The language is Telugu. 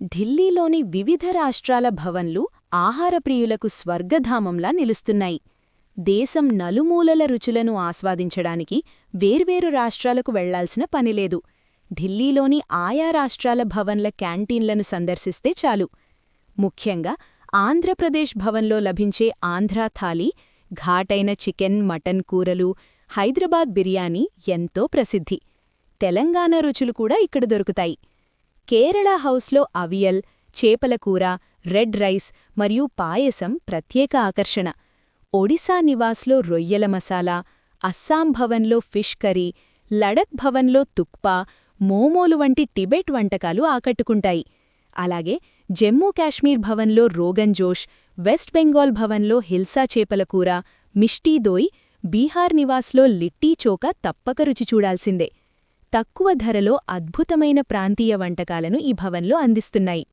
ఢిల్లీలోని వివిధ రాష్ట్రాల భవన్లు ఆహారప్రియులకు స్వర్గధామంలా నిలుస్తున్నాయి. దేశం నలుమూలల రుచులను ఆస్వాదించడానికి వేర్వేరు రాష్ట్రాలకు వెళ్ళాల్సిన పనిలేదు ఢిల్లీలోని ఆయా రాష్ట్రాల భవన్ల క్యాంటీన్లను సందర్శిస్తే చాలు. ముఖ్యంగా ఆంధ్రప్రదేశ్ భవన్లో లభించే ఆంధ్రా థాలీ ఘాటైన చికెన్ మటన్ కూరలు హైదరాబాద్ బిర్యానీ ఎంతో ప్రసిద్ధి. తెలంగాణ రుచులు కూడా ఇక్కడ దొరుకుతాయి. కేరళ హౌస్లో అవియల్ చేపల కూర రెడ్ రైస్ మరియు పాయసం ప్రత్యేక ఆకర్షణ. ఒడిశా నివాస్లో రొయ్యల మసాలా అస్సాం భవన్లో ఫిష్ కర్రీ లడక్ భవన్లో తుక్పా మోమోలు వంటి టిబెట్ వంటకాలు ఆకట్టుకుంటాయి. అలాగే జమ్మూ కాశ్మీర్ భవన్లో రోగన్ జోష్ వెస్ట్ బెంగాల్ భవన్లో హిల్సా చేపల కూర మిష్టీ దోయ్ బీహార్ నివాస్లో లిట్టీ చోక తప్పక రుచి చూడాల్సిందే. తక్కువ ధరలో అద్భుతమైన ప్రాంతీయ వంటకాలను ఈ భవన్లో అందిస్తున్నాయి.